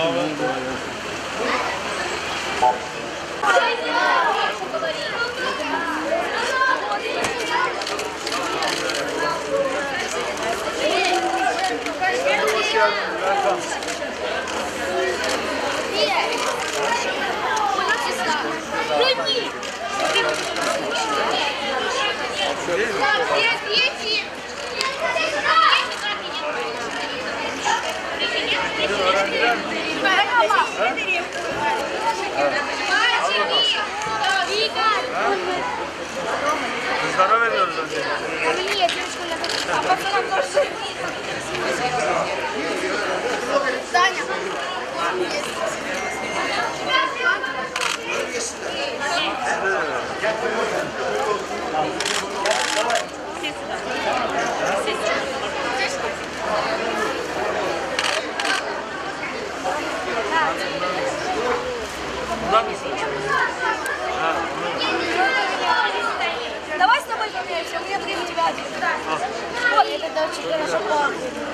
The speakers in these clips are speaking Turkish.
Слава. Верни! Здоровья. Здоровья, девушка, я А пацанам тоже. Вот, это очень хорошо пахнет.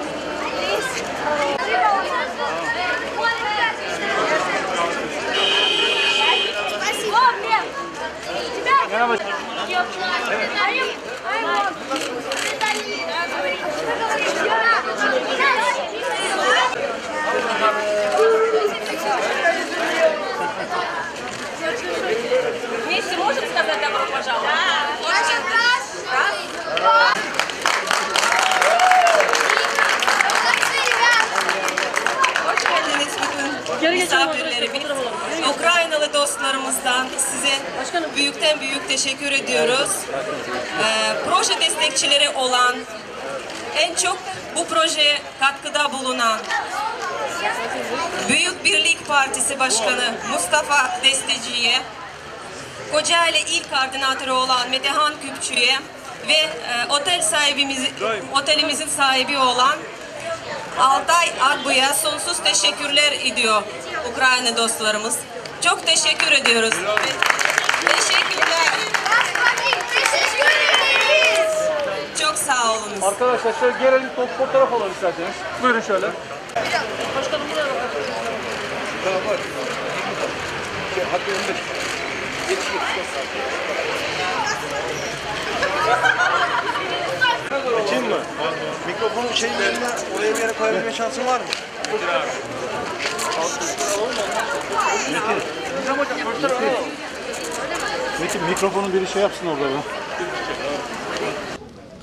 Спасибо. Тебя? Teşekkür ediyoruz. Ee, proje destekçileri olan, en çok bu projeye katkıda bulunan Büyük Birlik Partisi Başkanı Mustafa Desteci'ye, Kocaeli İl Koordinatörü olan Metehan Küpçü'ye ve e, otel sahibimiz, otelimizin sahibi olan Altay Akbu'ya sonsuz teşekkürler ediyor Ukrayna dostlarımız. Çok teşekkür ediyoruz. Teşekkürler. Çok olunuz. Arkadaşlar şöyle gelelim top fotoğraf alalım isterseniz. Buyurun şöyle. Açayım mı? Mikrofonun şeyin yerine oraya bir yere koyabilme şansın var mı? Metin mikrofonu biri şey yapsın orada be.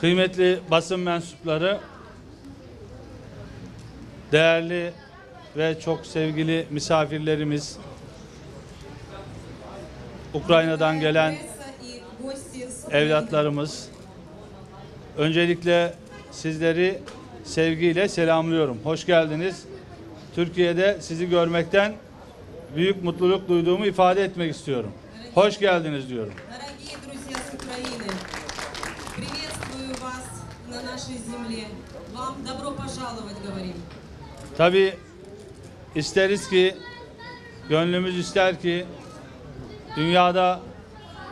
Kıymetli basın mensupları, değerli ve çok sevgili misafirlerimiz, Ukrayna'dan gelen evlatlarımız, öncelikle sizleri sevgiyle selamlıyorum. Hoş geldiniz. Türkiye'de sizi görmekten büyük mutluluk duyduğumu ifade etmek istiyorum. Hoş geldiniz diyorum. нашей земле. Вам добро пожаловать, говорим. Tabii isteriz ki, gönlümüz ister ki dünyada,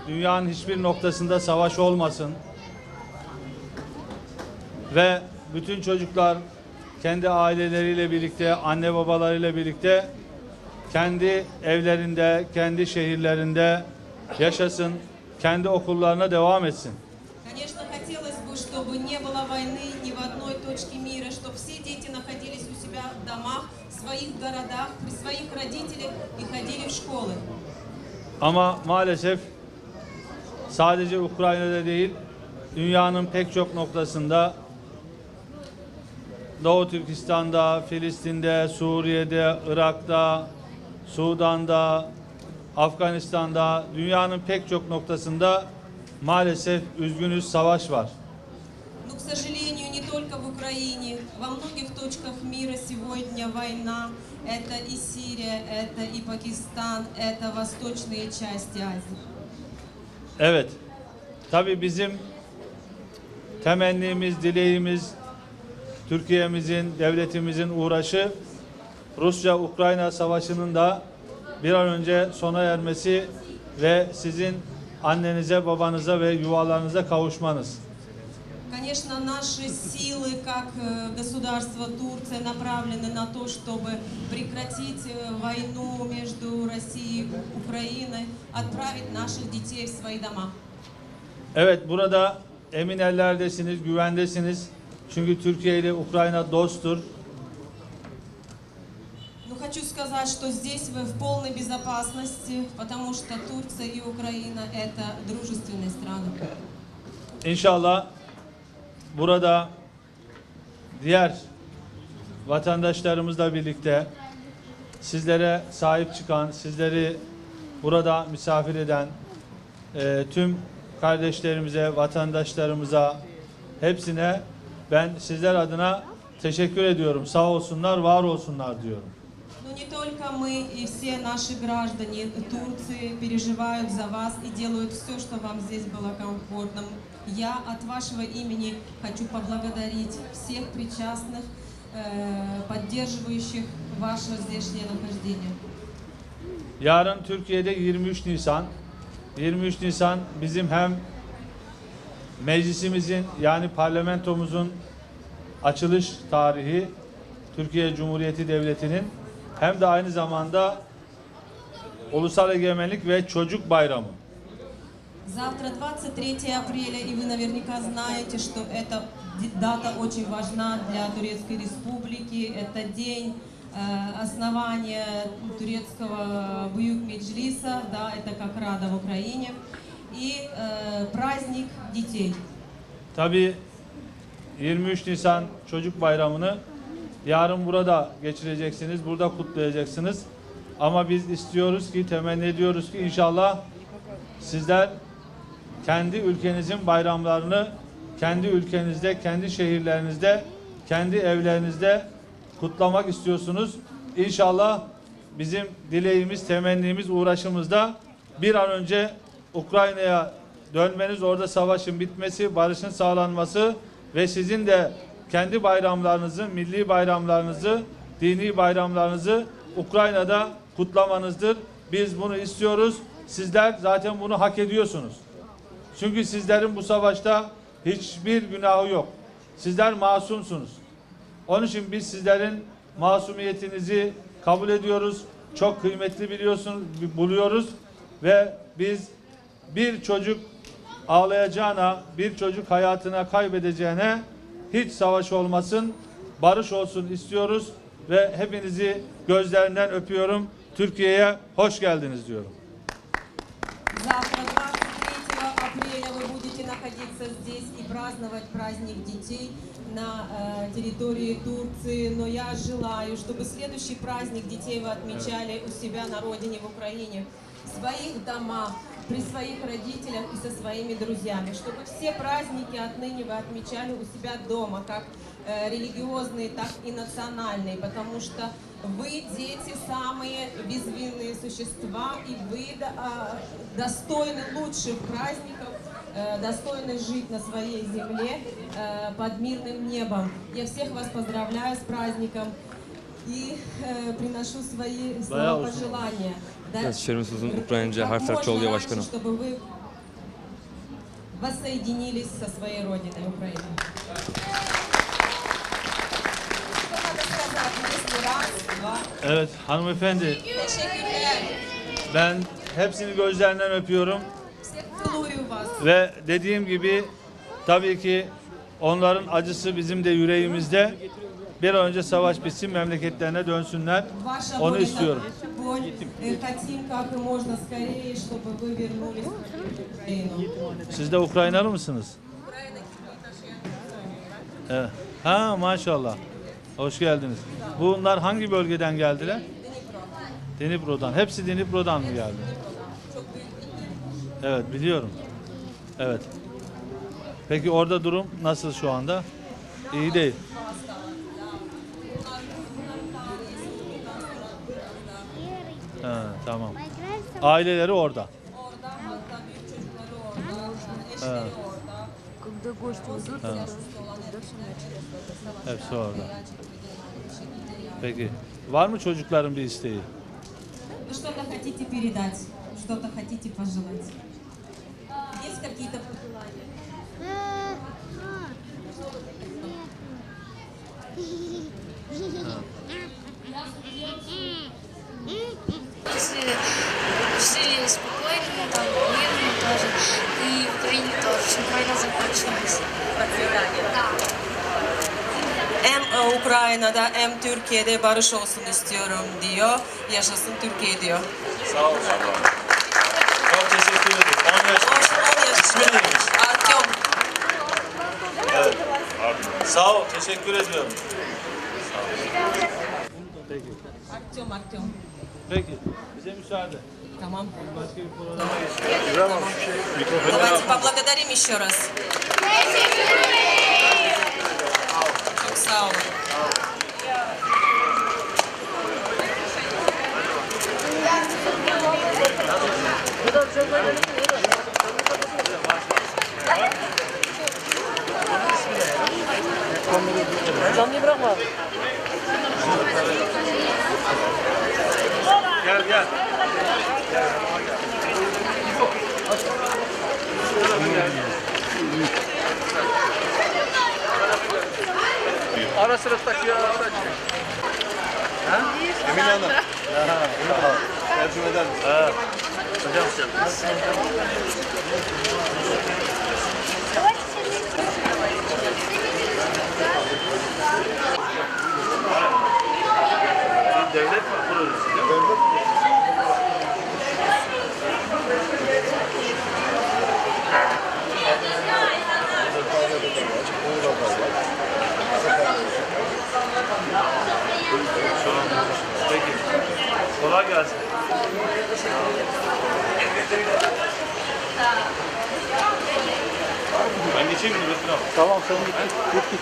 dünyanın hiçbir noktasında savaş olmasın. Ve bütün çocuklar kendi aileleriyle birlikte, anne babalarıyla birlikte kendi evlerinde, kendi şehirlerinde yaşasın, kendi okullarına devam etsin. Конечно, хотелось бы, чтобы не было войны ни в одной точке мира, чтобы все дети находились у себя в домах, в своих городах, при своих родителях и ходили в школы. Ama maalesef sadece Ukrayna'da değil, dünyanın pek çok noktasında Doğu Türkistan'da, Filistin'de, Suriye'de, Irak'ta, Sudan'da, Afganistan'da, dünyanın pek çok noktasında maalesef üzgünüz savaş var. Но, к сожалению, не только в Украине, во многих точках мира сегодня война. Это и Сирия, это и Пакистан, это восточные части Азии. Evet. Tabii bizim temennimiz, dileğimiz, Türkiye'mizin, devletimizin uğraşı Rusya-Ukrayna savaşının da bir an önce sona ermesi ve sizin annenize, babanıza ve yuvalarınıza kavuşmanız. Конечно, наши силы как э, государство Турция направлены на то, чтобы прекратить э, войну между Россией и Украиной, отправить наших детей в свои дома. Evet burada emin ellerdesiniz, güvendesiniz. Çünkü Türkiye ile Ukrayna dosttur. Но хочу сказать, что здесь вы в полной безопасности, потому что Турция и Украина – это дружественные страны. İnşallah burada diğer vatandaşlarımızla birlikte sizlere sahip çıkan, sizleri burada misafir eden e, tüm kardeşlerimize, vatandaşlarımıza hepsine ben sizler adına teşekkür ediyorum. Sağ olsunlar, var olsunlar diyorum. Но не только мы и все наши граждане Турции переживают за вас и делают все, чтобы вам здесь было комфортно. Я от вашего имени хочу поблагодарить всех причастных, э, поддерживающих ваше здешнее нахождение. Yarın Türkiye'de 23 Nisan. 23 Nisan bizim hem meclisimizin yani parlamentomuzun açılış tarihi Türkiye Cumhuriyeti Devleti'nin hem de aynı zamanda Ulusal Egemenlik ve Çocuk Bayramı. Завтра 23 апреля, и вы наверняка знаете, что эта дата очень важна для Турецкой Республики. Это день э, основания турецкого Буюк-Меджлиса, да, это как Рада в Украине, и э, праздник детей. Tabii 23 Nisan Çocuk Bayramı'nı yarın burada geçireceksiniz, burada kutlayacaksınız. Ama biz istiyoruz ki, temenni ediyoruz ki inşallah sizler kendi ülkenizin bayramlarını kendi ülkenizde, kendi şehirlerinizde, kendi evlerinizde kutlamak istiyorsunuz. İnşallah bizim dileğimiz, temennimiz, uğraşımız da bir an önce Ukrayna'ya dönmeniz, orada savaşın bitmesi, barışın sağlanması ve sizin de kendi bayramlarınızı, milli bayramlarınızı, dini bayramlarınızı Ukrayna'da kutlamanızdır. Biz bunu istiyoruz. Sizler zaten bunu hak ediyorsunuz. Çünkü sizlerin bu savaşta hiçbir günahı yok. Sizler masumsunuz. Onun için biz sizlerin masumiyetinizi kabul ediyoruz. Çok kıymetli biliyorsunuz, buluyoruz ve biz bir çocuk ağlayacağına, bir çocuk hayatına kaybedeceğine hiç savaş olmasın, barış olsun istiyoruz ve hepinizi gözlerinden öpüyorum. Türkiye'ye hoş geldiniz diyorum. Завтра, 23 апреля, вы будете находиться здесь и праздновать праздник детей на э, территории Турции. Но я желаю, чтобы следующий праздник детей вы отмечали у себя на родине, в Украине, в своих домах, при своих родителях и со своими друзьями. Чтобы все праздники отныне вы отмечали у себя дома, как э, религиозные, так и национальные, потому что вы, дети, самые безвинные существа, и вы а, достойны лучших праздников, э, достойны жить на своей земле э, под мирным небом. Я всех вас поздравляю с праздником и приношу свои слова пожелания. Да- Evet, şerimiz uzun, Ukraynaca как harfler можно çoğuluyor раньше, başkanım. Чтобы вы воссоединились со своей родиной Украиной. Что надо сказать? Если раз, два. Evet hanımefendi Teşekkürler. ben hepsini gözlerinden öpüyorum. Целую вас. Ve dediğim gibi tabii ki onların acısı bizim de yüreğimizde. Bir an önce savaş bitsin, memleketlerine dönsünler. Ваша Onu боль, istiyorum. это боль. Э, Хотим как можно скорее, чтобы вы вернулись в Украину. Siz de Ukraynalı mısınız? Evet. Ha maşallah. Hoş geldiniz. Bunlar hangi bölgeden geldiler? Dnipro'dan. Hepsi Dnipro'dan mı geldi? Evet biliyorum. Evet. Peki orada durum nasıl şu anda? İyi değil. Ha, tamam. Aileleri orada. Orada hatta büyük çocukları orada, eşleri orada. Когда гости уйдут, Ha, hepsi orada. Peki. Var mı çocukların bir isteği? Вы что-то хотите передать, что-то хотите пожелать? Есть какие-то пожелания? Если жили спокойно, там, мирно тоже. И в Украине тоже, чтобы война закончилась. Да. Hem e, Ukrayna'da hem Türkiye'de barış olsun istiyorum diyor. Yaşasın Türkiye diyor. Sağ ol. Çok teşekkür ederim. 10 yaşında. Hoş 10 yaşında. İsmi neymiş? Artyom. Sağ ol. Teşekkür ediyorum. Artyom, Artyom. Peki. Bize müsaade. Tamam. Başka bir programa geçelim. Давайте поблагодарим еще раз. Çok sağ olun. Gel gel. Ara sınıftaki bir ara sınıftaki. Emine Hanım. Tercüme eder misin? Hocam devlet projesi değil mi? Peki. Kolay gelsin. Ben geçeyim Tamam sen git. Git git.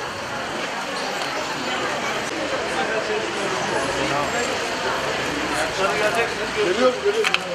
Geliyoruz, geliyoruz.